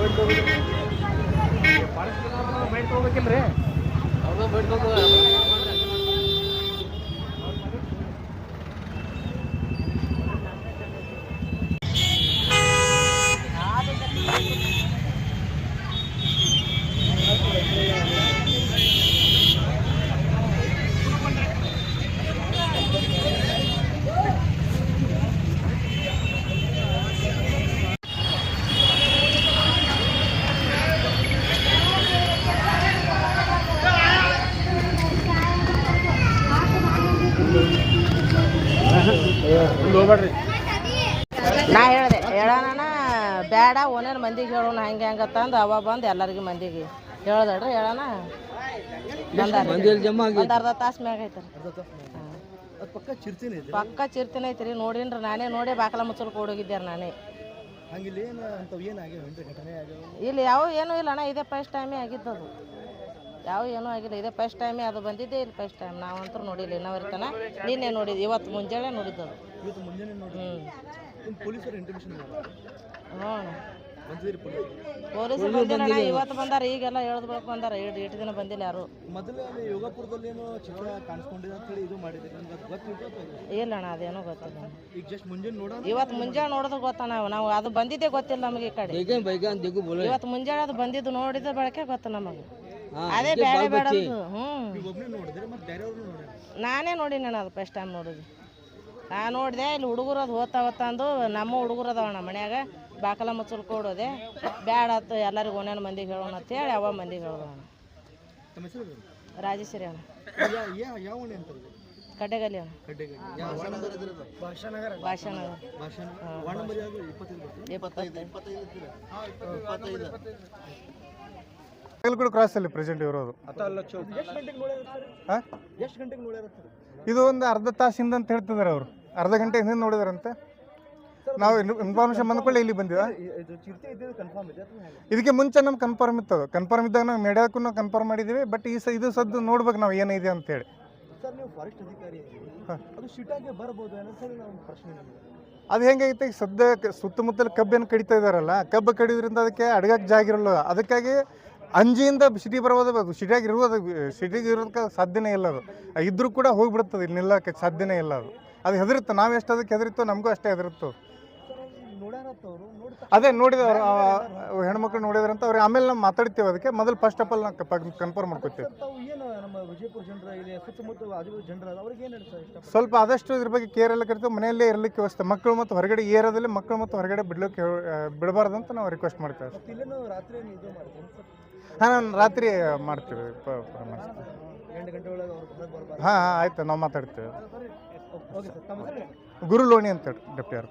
Byte ತೊಗೋಬೇಕಿಲ್ರಿ? ಅವ್ರದ್ದು ಮುಂದೆ ಹೋಗ್ಬೇಡ್ರಿ ನಾ ಹೇಳ್ದೆ ಹೇಳೋಣ ಬೇಡ ಓನರ್ ಮಂದಿಗೆ ಹೇಳೋಣ ಹಂಗೆ ಹೆಂಗತ್ತ ತಂದು ಅವ ಬಂದು ಎಲ್ಲರಿಗೂ ಮಂದಿಗೆ. ಹೇಳ್ದಳ್ರಿ ಹೇಳೋಣ ಒಂದು ಅರ್ಧ ತಾಸು ಮ್ಯಾಗ ಐತ್ರಿ. ಪಕ್ಕ ಚಿರ್ತೀನಿ ಐತ್ರಿ? ನೋಡಿನ್ರಿ ನಾನೇ ನೋಡಿ ಬಾಕಲ ಮುಚ್ಚಲ್ಕ ಹೋಗಿದ್ದೆ ನಾನೇ. ಇಲ್ಲಿ ಯಾವ ಏನೂ ಇಲ್ಲ ಅಣ್ಣ ಇದೇ ಫಸ್ಟ್ ಟೈಮೇ ಆಗಿದ್ದದು. ಯಾವ ಏನೂ ಆಗಿಲ್ಲ ಇದೇ ಫಸ್ಟ್ ಟೈಮೇ ಅದು ಬಂದಿದ್ದೆ ಇಲ್ಲಿ ಫಸ್ಟ್ ಟೈಮ್ ನಾವಂತೂ ನೋಡಿಲ್ಲ ಇನ್ನವರ್ತನ ನಿನ್ನೆ ನೋಡಿದ್ದು ಇವತ್ತು ಮುಂಜಾನೆ ನೋಡಿದ್ದು ನೋಡಿ ಹ್ಞೂ ಪೊಲೀಸರು ಬಂದಿಲ್ಲ ಇವತ್ತು ಬಂದಾರ ಈಗೆಲ್ಲ ಹೇಳ್ದು ಬೆಳಕು ಬಂದಾರ ಎರಡು ಎಷ್ಟು ದಿನ ಬಂದಿಲ್ಲ ಯಾರು. ಮೊದಲು ಅಲ್ಲಿ ಏನೋ ಚಿತ್ರ ಕಾಣಿಸ್ಕೊಂಡಿದೆ ಅಂತ ಹೇಳಿ ಇದು ಮಾಡಿದೆ ನಿಮ್ಗೆ ಅದು ಇಲ್ಲ? ಅಣ್ಣ ಅದೇನೋ ಗೊತ್ತಿಲ್ಲ. ಇವತ್ತು ಮುಂಜಾನೆ ನೋಡಿದ್ರೆ ಗೊತ್ತಣ್ಣ ನಾವು? ನಾವು ಅದು ಬಂದಿದ್ದೇ ಗೊತ್ತಿಲ್ಲ ನಮಗೆ ಈ ಕಡೆ. ಬೇಗ ಬೇಗ ಅಂತ ದಿಗು ಬೋಲೆ. ಇವತ್ತು ಮುಂಜಾನೆ ಅದು ಬಂದಿದ್ದು ನೋಡಿದ ಬಳಕೆ ಗೊತ್ತ ನಮಗೆ. ಅದೇ ಬೇಡ ನಾನೇ ನೋಡಿನಿ ನಾನು ಅದು ಫಸ್ಟ್ ಟೈಮ್ ನೋಡಿದ್ವಿ ನಾ ನೋಡಿದೆ ಇಲ್ಲಿ ಹುಡುಗರು ಅದು ಓದ್ತಾ ಓದ್ತಾ ಅಂದು ನಮ್ಮ ಹುಡುಗರು ಅದಾವ ನಮ್ಮ ಮನ್ಯಾಗ ಬಾಕಲ ಮುಚ್ಚಲ್ ಕೊಡೋದೆ. ಬ್ಯಾಡ ಆತು ಎಲ್ಲರಿಗೂ ಒಂದೊಂದು ಮಂದಿಗೆ ಹೇಳೋಣ ಅಂತ ಹೇಳಿ ಅವ ಮಂದಿಗೆ ಹೇಳೋಣ ರಾಜೇಶ್ವರಿ ಅಣ್ಣ ಕಡ್ಡೆಗಲ್ಲಿ ಅಣ್ಣ ಭಾಷಾನಗರ. ಇಪ್ಪತ್ತೈದು. ಬರ್ತದೆ ಕ್ರಾಸ್ ಅಲ್ಲಿ ಪ್ರೆಸೆಂಟ್ ಇರೋದು. ಇದು ಒಂದು ಅರ್ಧ ತಾಸಿಂದ ಅಂತ ಹೇಳ್ತಿದ್ದಾರೆ ಅವರು. ಅರ್ಧ ಗಂಟೆ ಹಿಂದೆ ನೋಡಿದಾರಂತೆ? ನಾವು ಇನ್ಫಾರ್ಮೇಷನ್ ಬಂದ್ಕೊಳ್ಳಿ ಇಲ್ಲಿ ಬಂದಿವ? ಇದು ಚಿರತೆ ಇದ್ದಿದ್ದು ಕನ್ಫರ್ಮ್ ಇದೆ ಇದಕ್ಕೆ ಮುಂಚೆ ನಮ್ಗೆ ಕನ್ಫರ್ಮ್ ಇತ್ತು. ಅದು ಕನ್ಫರ್ಮ್ ಇದ್ದಾಗ ನಾವು ಮೀಡಿಯಾಕ್ಕೂ ನಾವು ಕನ್ಫರ್ಮ್ ಮಾಡಿದ್ದೀವಿ ಬಟ್ ಈ ಸ ಇದು ಸದ್ದು ನೋಡ್ಬೇಕು ನಾವು ಏನಿದೆ ಅಂತೇಳಿ ಸರ್ ನೀವು ಫಾರೆಸ್ಟ್ ಅಧಿಕಾರಿ ಇದ್ದೀರಿ. ಅದು ಶಿಟಾಗೆ ಬರಬಹುದು ಅನ್ನೋ ಸರ್ ನಾವು ಪ್ರಶ್ನೆ ಅದು ಹೆಂಗೈತೆ ಈಗ ಸದ್ಯ ಸುತ್ತಮುತ್ತಲ ಕಬ್ಬೇನು ಕಡಿತಾ ಇದಾರಲ್ಲ ಕಬ್ಬು ಕಡಿಯೋದ್ರಿಂದ ಅದಕ್ಕೆ ಅಡಗಕ್ಕೆ ಜಾಗಿರಲ್ಲ ಅದಕ್ಕಾಗಿ ಅಂಜಿಯಿಂದ ಸಿಟಿ ಬರ್ಬೋದು ಸಿಟಿಯಾಗಿ ಇರೋದು ಸಿಟಿಗೆ ಇರೋದಕ್ಕೆ ಸಾಧ್ಯನೇ ಇಲ್ಲ ಅದು. ಇದ್ರೂ ಕೂಡ ಹೋಗ್ಬಿಡ್ತದೆ ಇಲ್ಲಿ ನಿಲ್ಲಕ್ಕೆ ಸಾಧ್ಯನೇ ಇಲ್ಲ ಅದು. ಅದು ಹೆದರುತ್ತೆ, ನಾವು ಎಷ್ಟು ಅದಕ್ಕೆ ಹೆದರಿತ್ತೋ ನಮಗೂ ಅಷ್ಟೇ ಹೆದರಿತ್ತು. ಅದೇ ನೋಡಿದವ್ರು ಹೆಣ್ಮಕ್ಳು ನೋಡಿದ್ರಂತ ಅವ್ರಿಗೆ ಆಮೇಲೆ ನಾವು ಮಾತಾಡ್ತೀವಿ ಅದಕ್ಕೆ. ಮೊದಲು ಫಸ್ಟ್ ಆಫ್ ಆಲ್ ನಾವು ಕನ್ಫರ್ಮ್ ಮಾಡ್ಕೋತೀವಿ ನಮ್ಮ ವಿಜಯಪುರ ಜನರ ಇಲ್ಲಿ ಸುತ್ತಮುತ್ತ ಜನರ ಅವ್ರಿಗೆ ಏನು ಹೇಳ್ತಾರೆ ಇಷ್ಟ ಸ್ವಲ್ಪ ಆದಷ್ಟು ಇದ್ರ ಬಗ್ಗೆ ಕೇರ್ ಎಲ್ಲ ಕರಿತೀವಿ ಮನೆಯಲ್ಲೇ ಇರಲಿಕ್ಕೆ ವ್ಯವಸ್ಥೆ. ಮಕ್ಕಳು ಮತ್ತು ಹೊರಗಡೆ ಏರಿಯಾದಲ್ಲಿ ಮಕ್ಕಳು ಮತ್ತು ಹೊರಗಡೆ ಬಿಡ್ಲಿಕ್ಕೆ ಬಿಡಬಾರ್ದು ಅಂತ ನಾವು ರಿಕ್ವೆಸ್ಟ್ ಮಾಡ್ತೇವೆ. ಇಲ್ಲೇನು ರಾತ್ರಿ ಏನು ಇದು ಹಾಂ ನಾನು ರಾತ್ರಿ ಮಾಡ್ತೀವಿ. ಎಂಟು ಗಂಟೆ ಒಳಗೆ ಅವ್ರು ಹಾಂ ಹಾಂ ಆಯ್ತು. ನಾವು ಮಾತಾಡ್ತೇವೆ. ಗುರು ಲೋಣಿ ಅಂತ ಡೆಪ್ಟಿ ಆರ್.